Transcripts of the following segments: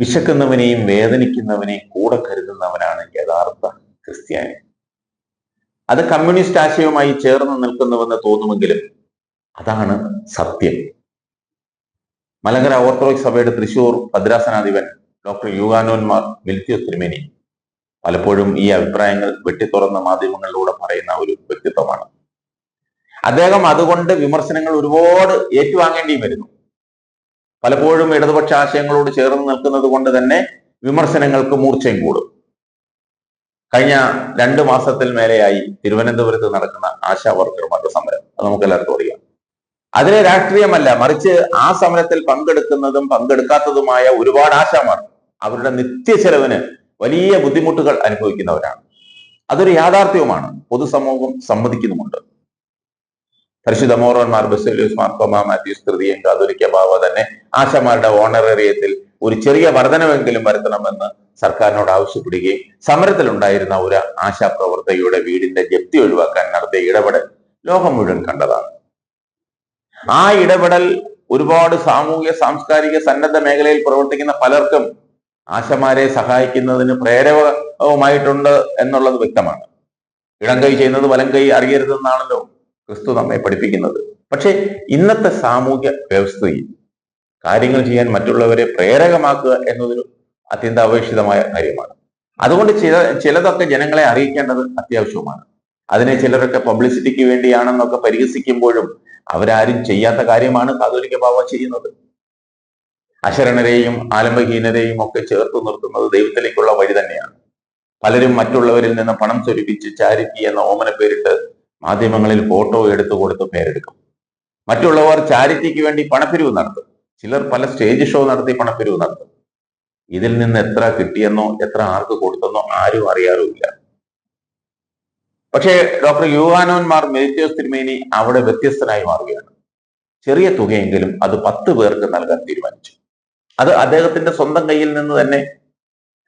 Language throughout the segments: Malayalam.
വിശക്കുന്നവനെയും വേദനിക്കുന്നവനെയും കൂടെ കരുതുന്നവനാണ് യഥാർത്ഥ ക്രിസ്ത്യാനി. അത് കമ്മ്യൂണിസ്റ്റ് ആശയവുമായി ചേർന്ന് നിൽക്കുന്നുവെന്ന് തോന്നുമെങ്കിലും അതാണ് സത്യം. മലങ്കര ഓർത്തഡോക്സ് സഭയുടെ തൃശൂർ ഭദ്രാസനാധിപൻ ഡോക്ടർ യുഗാനോന്മാർ മിൽത്തിയ തിരുമേനി. പലപ്പോഴും ഈ അഭിപ്രായങ്ങൾ വെട്ടിത്തുറന്ന മാധ്യമങ്ങളിലൂടെ പറയുന്ന ഒരു വ്യക്തിത്വമാണ്. അദ്ദേഹം അതുകൊണ്ട് വിമർശനങ്ങൾ ഒരുപാട് ഏറ്റുവാങ്ങേണ്ടിയും വരുന്നു. പലപ്പോഴും ഇടതുപക്ഷ ആശയങ്ങളോട് ചേർന്ന് നിൽക്കുന്നത് കൊണ്ട് തന്നെ വിമർശനങ്ങൾക്ക് മൂർച്ചയും കൂടും. കഴിഞ്ഞ രണ്ട് മാസത്തിൽ മേലെയായി തിരുവനന്തപുരത്ത് നടക്കുന്ന ആശാ വർക്കർമാരുടെ സമരം അത് നമുക്ക് എല്ലാവർക്കും അറിയാം. അതിലെ രാഷ്ട്രീയമല്ല മറിച്ച് ആ സമരത്തിൽ പങ്കെടുക്കുന്നതും പങ്കെടുക്കാത്തതുമായ ഒരുപാട് ആശാമാർ അവരുടെ നിത്യചെലവിന് വലിയ ബുദ്ധിമുട്ടുകൾ അനുഭവിക്കുന്നവരാണ്. അതൊരു യാഥാർത്ഥ്യവുമാണ്. പൊതുസമൂഹം സമ്മതിക്കുന്നുമുണ്ട്. പരിശുദ്ധ മോറോന്മാർ ബസേലിയോസ് മാർക്കോമ മാത്യൂസ് തൃതീയം കാതോലിക്ക ബാവ തന്നെ ആശമാരുടെ ഓണറേറിയത്തിൽ ഒരു ചെറിയ വർധനമെങ്കിലും വരുത്തണമെന്ന് സർക്കാരിനോട് ആവശ്യപ്പെടുകയും സമരത്തിലുണ്ടായിരുന്ന ഒരു ആശാപ്രവർത്തകയുടെ വീടിന്റെ ജപ്തി ഒഴിവാക്കാൻ നടത്തിയ ഇടപെടൽ ലോകം മുഴുവൻ കണ്ടതാണ്. ആ ഇടപെടൽ ഒരുപാട് സാമൂഹ്യ സാംസ്കാരിക സന്നദ്ധ മേഖലയിൽ പ്രവർത്തിക്കുന്ന പലർക്കും ആശമാരെ സഹായിക്കുന്നതിന് പ്രേരകവുമായിട്ടുണ്ട് എന്നുള്ളത് വ്യക്തമാണ്. ഇടം കൈ ചെയ്യുന്നത് വലം കൈ അറിയരുതെന്നാണല്ലോ ക്രിസ്തു നമ്മെ പഠിപ്പിക്കുന്നത്. പക്ഷേ ഇന്നത്തെ സാമൂഹ്യ വ്യവസ്ഥയിൽ കാര്യങ്ങൾ ചെയ്യാൻ മറ്റുള്ളവരെ പ്രേരകമാക്കുക എന്നതൊരു അത്യന്താപേക്ഷിതമായ കാര്യമാണ്. അതുകൊണ്ട് ചില ചിലതൊക്കെ ജനങ്ങളെ അറിയിക്കേണ്ടത് അത്യാവശ്യവുമാണ്. അതിനെ ചിലരൊക്കെ പബ്ലിസിറ്റിക്ക് വേണ്ടിയാണെന്നൊക്കെ പരിഹസിക്കുമ്പോഴും അവരാരും ചെയ്യാത്ത കാര്യമാണ് കാതോലിക്ക ബാബ ചെയ്യുന്നത്. അശരണരെയും ആലംബഹീനരെയും ഒക്കെ ചേർത്ത് നിർത്തുന്നത് ദൈവത്തിലേക്കുള്ള വഴി തന്നെയാണ്. പലരും മറ്റുള്ളവരിൽ നിന്ന് പണം സ്വരൂപിച്ച് ചാരിറ്റി എന്ന ഓമന പേരിട്ട് മാധ്യമങ്ങളിൽ ഫോട്ടോ എടുത്തു കൊടുത്ത് പേരെടുക്കും. മറ്റുള്ളവർ ചാരിറ്റിക്ക് വേണ്ടി പണപ്പിരിവ് നടത്തും. ചിലർ പല സ്റ്റേജ് ഷോ നടത്തി പണപ്പിരിവ് നടത്തും. ഇതിൽ നിന്ന് എത്ര കിട്ടിയെന്നോ എത്ര ആർക്ക് കൊടുത്തെന്നോ ആരും അറിയാറുമില്ല. പക്ഷേ ഡോക്ടർ യുവാനോന്മാർ മെരിത്യോസ് തിരുമേനി അവിടെ വ്യത്യസ്തനായി മാറുകയാണ്. ചെറിയ തുകയെങ്കിലും അത് പത്ത് പേർക്ക് നൽകാൻ തീരുമാനിച്ചു. അത് അദ്ദേഹത്തിന്റെ സ്വന്തം കയ്യിൽ നിന്ന് തന്നെ.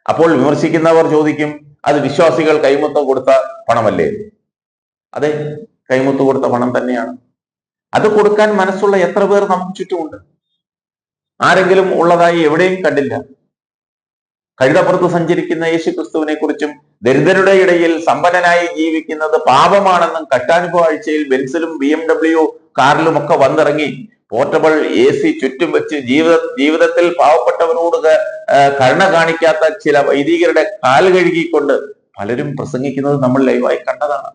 അപ്പോൾ വിമർശിക്കുന്നവർ ചോദിക്കും അത് വിശ്വാസികൾ കൈമുത്തം കൊടുത്ത പണമല്ലേ? അതെ കൈമുത്ത് കൊടുത്ത പണം തന്നെയാണ്. അത് കൊടുക്കാൻ മനസ്സുള്ള എത്ര പേർ നമുക്ക് ചുറ്റുമുണ്ട്? ആരെങ്കിലും ഉള്ളതായി എവിടെയും കണ്ടില്ല. കഴുതപ്പുറത്ത് സഞ്ചരിക്കുന്ന യേശു ക്രിസ്തുവിനെ കുറിച്ചും ദരിദ്രരുടെ ഇടയിൽ സമ്പന്നനായി ജീവിക്കുന്നത് പാപമാണെന്നും കട്ടാനുഭവ ആഴ്ചയിൽ ബെൻസിലും ബി എം ഡബ്ല്യു കാറിലും ഒക്കെ വന്നിറങ്ങി പോർട്ടബിൾ എ സി ചുറ്റും വെച്ച് ജീവിത ജീവിതത്തിൽ പാവപ്പെട്ടവരോട് കരുണ കാണിക്കാത്ത ചില വൈദികരുടെ കാൽ കഴുകിക്കൊണ്ട് പലരും പ്രസംഗിക്കുന്നത് നമ്മൾ ലൈവായി കണ്ടതാണ്.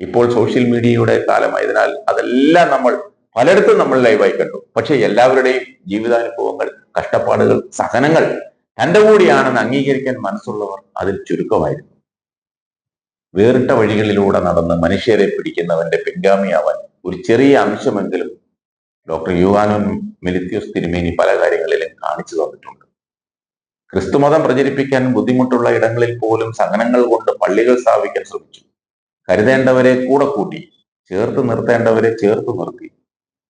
ഇപ്പോൾ സോഷ്യൽ മീഡിയയുടെ കാലമായതിനാൽ അതെല്ലാം നമ്മൾ പലയിടത്തും നമ്മൾ ലൈവായി കണ്ടു. പക്ഷെ എല്ലാവരുടെയും ജീവിതാനുഭവങ്ങൾ കഷ്ടപ്പാടുകൾ സഹനങ്ങൾ തന്റെ കൂടിയാണെന്ന് അംഗീകരിക്കാൻ മനസ്സുള്ളവർ അതിൽ ചുരുക്കമായിരുന്നു. വേറിട്ട വഴികളിലൂടെ നടന്ന് മനുഷ്യരെ പിടിക്കുന്നവന്റെ പിൻഗാമിയാവാൻ ഒരു ചെറിയ അംശമെങ്കിലും ഡോക്ടർ യുവാനോൻ മെലിത്യോസ് തിരുമേനി പല കാര്യങ്ങളിലും കാണിച്ചു തന്നിട്ടുണ്ട്. ക്രിസ്തുമതം പ്രചരിപ്പിക്കാൻ ബുദ്ധിമുട്ടുള്ള ഇടങ്ങളിൽ പോലും സഹനങ്ങൾ കൊണ്ട് പള്ളികൾ സ്ഥാപിക്കാൻ ശ്രമിച്ചു. കരുതേണ്ടവരെ കൂടെ കൂട്ടി ചേർത്ത് നിർത്തേണ്ടവരെ ചേർത്ത് നിർത്തി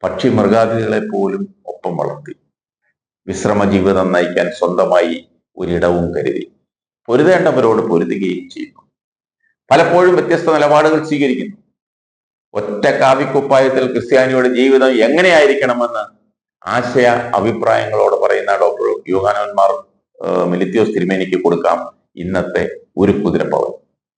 പക്ഷി മൃഗാദികളെ പോലും ഒപ്പം വളർത്തി. വിശ്രമ ജീവിതം നയിക്കാൻ സ്വന്തമായി ഒരിടവും കരുതി പൊരുതേണ്ടവരോട് പൊരുതുകയും ചെയ്യുന്നു. പലപ്പോഴും വ്യത്യസ്ത നിലപാടുകൾ സ്വീകരിക്കുന്നു. ഒറ്റ കാവിക്കുപ്പായത്തിൽ ക്രിസ്ത്യാനിയുടെ ജീവിതം എങ്ങനെയായിരിക്കണമെന്ന് ആശയ അഭിപ്രായങ്ങളോട് പറയുന്ന ഡോക്ടർ യുഹാനന്മാർ മിലിത്യോസ് തിരുമേനിക്ക് കൊടുക്കാം ഇന്നത്തെ ഒരു കുതിരപ്പവൻ